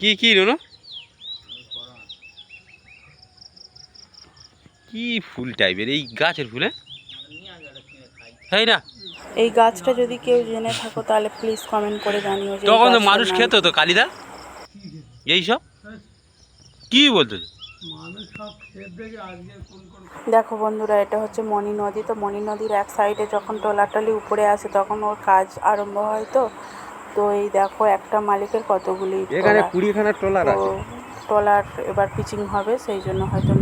কি কি রুনো? কি ফুল টাইপের এই গাছের ফুল হ্যাঁ? হ্যাঁ না? এই গাছটা যদি কেউ জেনে থাকো তাহলে প্লিজ কমেন্ট করে জানিও যে তখন তো মানুষ খেত তো কালিদা? এই সব? কি বলতো? দেখো বন্ধুরা এটা হচ্ছে মণি নদী। তো মণি নদীর এক সাইডে যখন টলাটলি উপরে আসে তখন ওর কাজ আরম্ভ হয় তো। তো এই দেখো একটা মালিকের কতগুলি এখানে। কুড়িখানা ট্রলার আছে। ট্রলার এবার পিচিং হবে সেই জন্য হয়তো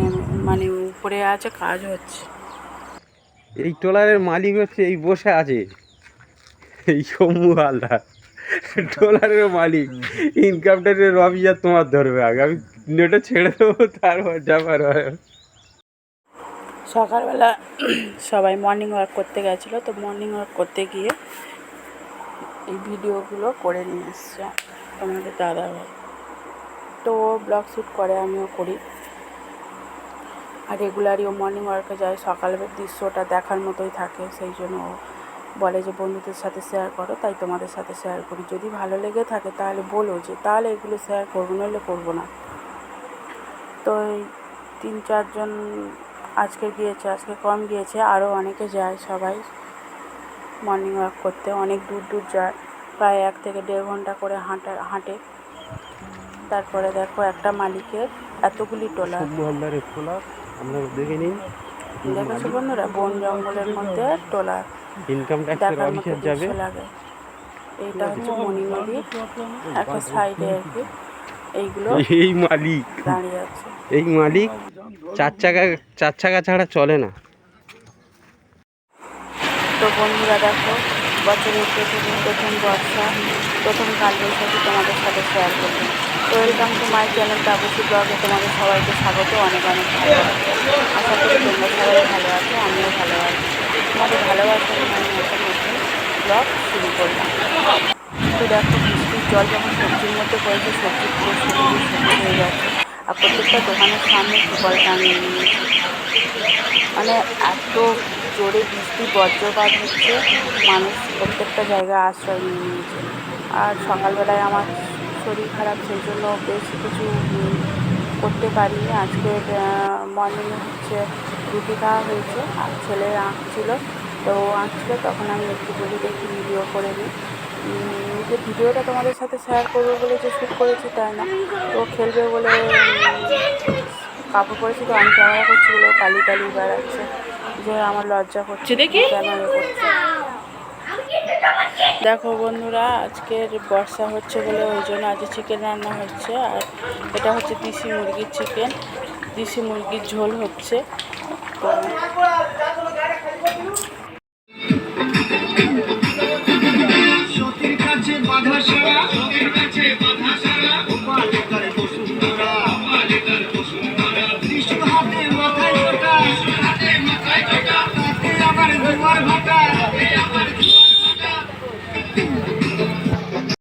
মানে উপরে আছে কাজ হচ্ছে। এই ট্রলারের মালিক হচ্ছে এই বসে আছে। এই শম্ভু হালদার ট্রলারের মালিক। ইনকাম ট্যাক্সের অফিসার তোমার ধরবে আগে। আমি নেটে ছেড়ে দেবো তারপর যাবার সকালবেলা সবাই মর্নিং ওয়াক করতে গেছিল তো মর্নিং ওয়াক করতে গিয়ে এই ভিডিওগুলো করে নিয়ে এসছে তোমাদের দাদা ভাই। তো ব্লগ শ্যুট করে আমিও করি। আর রেগুলারই ও মর্নিং ওয়ার্কে যায় সকালের দৃশ্যটা দেখার মতোই থাকে সেই জন্য ও বলে যে বন্ধুদের সাথে শেয়ার করো তাই তোমাদের সাথে শেয়ার করি। যদি ভালো লেগে থাকে তাহলে বলো যে তাহলে এগুলো শেয়ার করব নাহলে করব না। তো এই তিন চারজন আজকে গিয়েছে আজকে কম গিয়েছে আরও অনেকে যায় সবাই। মর্নিং ওয়াক করতে। অনেক দূর দূর যায়। প্রায় এক থেকে দেড় ঘণ্টা করে হাঁটা হাঁটে। তারপরে দেখো একটা মালিকের এতগুলি টোলা হালদারের আমরা দেখে নিন দেখেছ বন্ধুরা বন জঙ্গলের মধ্যে টোলা ইনকাম ট্যাক্সের দেখার মতো অফিসার যাবে। লাগে। এইটা হচ্ছে মণি নদীর একটা সাইডে আর কি। এইগুলো এই মালিক। দাঁড়িয়ে আছে। এই মালিক চার চাকা চার চাকা ছাড়া চলে না। তো বন্ধুরা দেখো, বছরের প্রথম প্রথম বর্ষা, প্রথম কালবৈশাখী তোমাদের সাথে শেয়ার করব। তো welcome to my channel Tapasi ব্লগে তোমাদের সবাইকে স্বাগত, অনেক অনেক ভালো আশা করি তোমরা সবাই ভালো আছো, আমিও ভালো আছি। তোমাদের ভালোবাসার জন্য আমি একটা নতুন ব্লগ শুরু করলাম। তো দেখো, বৃষ্টির জল যখন সবজির মধ্যে পড়েছে সবজি পুরো সবজি শুকিয়ে হয়ে যাচ্ছে আর প্রত্যেকটা দোকানের সামনে টিপল টাঙিয়ে মানে এত জোরে বৃষ্টি, বজ্রপাত হচ্ছে। মানুষ প্রত্যেকটা জায়গায় আশ্রয় নিয়ে নিয়েছে। আর সকালবেলায় আমার শরীর খারাপ, সেই জন্য বেশ কিছু করতে পারিনি। আজকে মর্নিংয়ে হচ্ছে রুটি খাওয়া হয়েছে, আর ছেলে আঁকছিল তো আঁকছিল তখন আমি একটু বলি, দেখি ভিডিও করে নিই। যে ভিডিওটা তোমাদের সাথে শেয়ার করব বলে যে শ্যুট করেছি, তাই না? তো খেলবে বলে কাপড় পরেছি, তো আমি ক্যামেরা করছি বলে কালি কালি বেড়াচ্ছে। যে আমার লজ্জা করছে। দেখি। দেখো বন্ধুরা আজকের বর্ষা হচ্ছে বলে ওই জন্য আজ চিকেন রান্না হচ্ছে আর এটা হচ্ছে দেশি মুরগির চিকেন দেশি মুরগির ঝোল হচ্ছে। তো সতীর কাছে বাধা সারা সতীর কাছে বাধা সারা